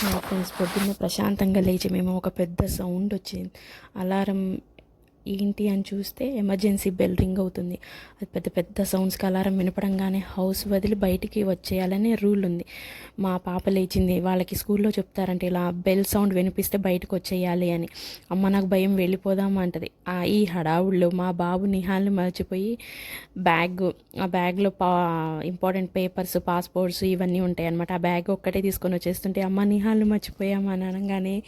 Friends పొద్దున్నే ప్రశాంతంగా లేచి మేము ఒక పెద్ద సౌండ్ వచ్చింది. అలారం ఏంటి అని చూస్తే ఎమర్జెన్సీ బెల్ రింగ్ అవుతుంది. అది పెద్ద పెద్ద సౌండ్స్కి అలారం వినపడంగానే హౌస్ వదిలి బయటికి వచ్చేయాలనే రూల్ ఉంది. మా పాప లేచింది. వాళ్ళకి స్కూల్లో చెప్తారంటే ఇలా బెల్ సౌండ్ వినిపిస్తే బయటకు వచ్చేయాలి అని. అమ్మ నాకు భయం వెళ్ళిపోదాం అంటది. ఆ ఈ హడావుళ్ళు మా బాబు నిహాల్ని మర్చిపోయి బ్యాగ్ ఆ బ్యాగ్లో పా ఇంపార్టెంట్ పేపర్స్ పాస్పోర్ట్స్ ఇవన్నీ ఉంటాయి అనమాట ఆ బ్యాగ్ ఒక్కటే తీసుకొని వచ్చేస్తుంటే అమ్మ నిహాల్ని మర్చిపోయామని అని అనగానే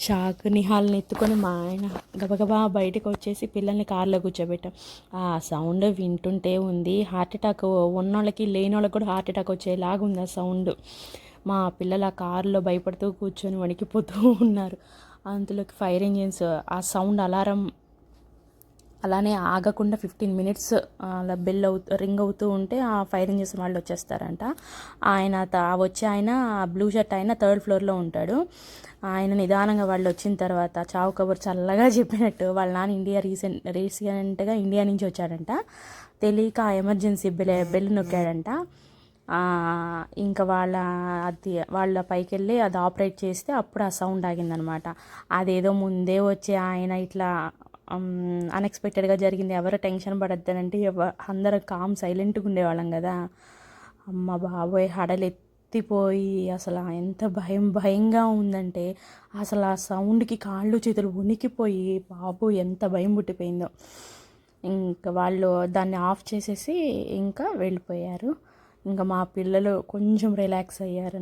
షాక్ నిహాల్ని ఎత్తుకొని మా ఆయన గబగబా బయటకు వచ్చేసి పిల్లల్ని కార్లో కూర్చోబెట్టాం. ఆ సౌండ్ వింటుంటే ఉంది. హార్ట్ అటాక్ ఉన్నోళ్ళకి లేని వాళ్ళకి కూడా హార్ట్ అటాక్ వచ్చేలాగా ఉంది ఆ సౌండ్. మా పిల్లలు ఆ కారులో భయపడుతూ కూర్చొని వణికిపోతూ ఉన్నారు. అందులోకి ఫైర్ ఇంజిన్స్ ఆ సౌండ్ అలారం అలానే ఆగకుండా ఫిఫ్టీన్ మినిట్స్ అలా బెల్ అవు రింగ్ అవుతూ ఉంటే ఆ ఫైర్ చేసిన వాళ్ళు వచ్చేస్తారంట. ఆయన త- వచ్చే ఆయన బ్లూ షర్ట్ ఆయన థర్డ్ ఫ్లోర్లో ఉంటాడు. ఆయన నిదానంగా వాళ్ళు వచ్చిన తర్వాత చావు కబుర్ చల్లగా చెప్పినట్టు వాళ్ళ నాన్న ఇండియా రీసెంట్ రీసెంట్గా ఇండియా నుంచి వచ్చాడంట. తెలియక ఆ ఎమర్జెన్సీ బెల్ బెల్ నొక్కాడంట. ఇంకా వాళ్ళ అది వాళ్ళ పైకి వెళ్ళి అది ఆపరేట్ చేస్తే అప్పుడు ఆ సౌండ్ ఆగిందనమాట. అదేదో ముందే వచ్చే ఆయన ఇట్లా అన్ఎక్స్పెక్టెడ్గా జరిగింది. ఎవరు టెన్షన్ పడద్దని ఎవ అందరూ కామ్ సైలెంట్గా ఉండేవాళ్ళం కదా. అమ్మ బాబోయ్ హడలు ఎత్తిపోయి అసలు ఎంత భయం భయంగా ఉందంటే అసలు ఆ సౌండ్కి కాళ్ళు చేతులు ఉనికిపోయి బాబు ఎంత భయం పుట్టిపోయిందో. ఇంకా వాళ్ళు దాన్ని ఆఫ్ చేసేసి ఇంకా వెళ్ళిపోయారు. ఇంకా మా పిల్లలు కొంచెం రిలాక్స్ అయ్యారు.